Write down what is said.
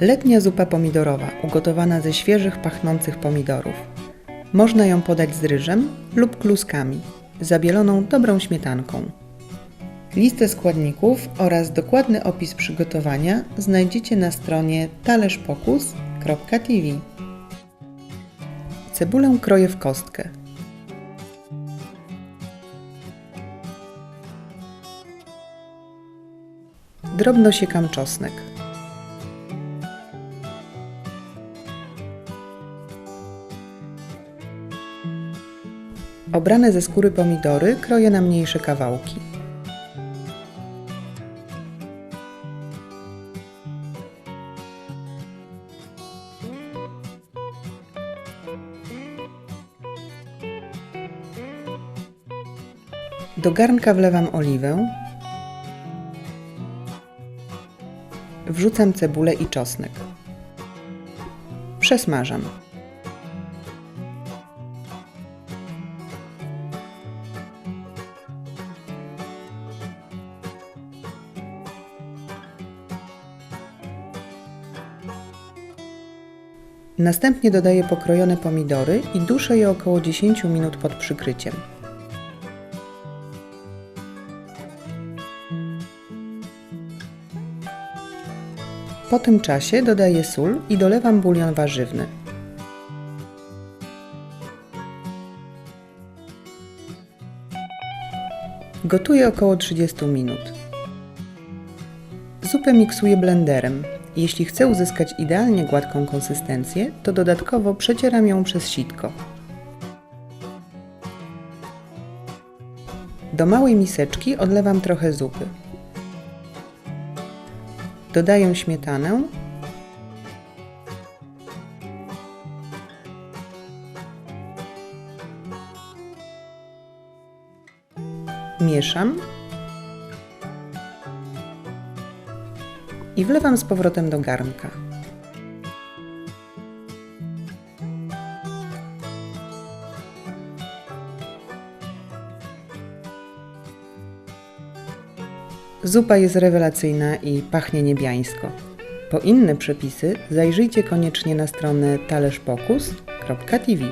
Letnia zupa pomidorowa, ugotowana ze świeżych, pachnących pomidorów. Można ją podać z ryżem lub kluskami, zabieloną dobrą śmietanką. Listę składników oraz dokładny opis przygotowania znajdziecie na stronie talerzopokus.tv. Cebulę kroję w kostkę. Drobno siekam czosnek. Obrane ze skóry pomidory kroję na mniejsze kawałki. Do garnka wlewam oliwę. Wrzucam cebulę i czosnek. Przesmażam. Następnie dodaję pokrojone pomidory i duszę je około 10 minut pod przykryciem. Po tym czasie dodaję sól i dolewam bulion warzywny. Gotuję około 30 minut. Zupę miksuję blenderem. Jeśli chcę uzyskać idealnie gładką konsystencję, to dodatkowo przecieram ją przez sitko. Do małej miseczki odlewam trochę zupy. Dodaję śmietanę. Mieszam. I wlewam z powrotem do garnka. Zupa jest rewelacyjna i pachnie niebiańsko. Po inne przepisy zajrzyjcie koniecznie na stronę talerzopokus.tv.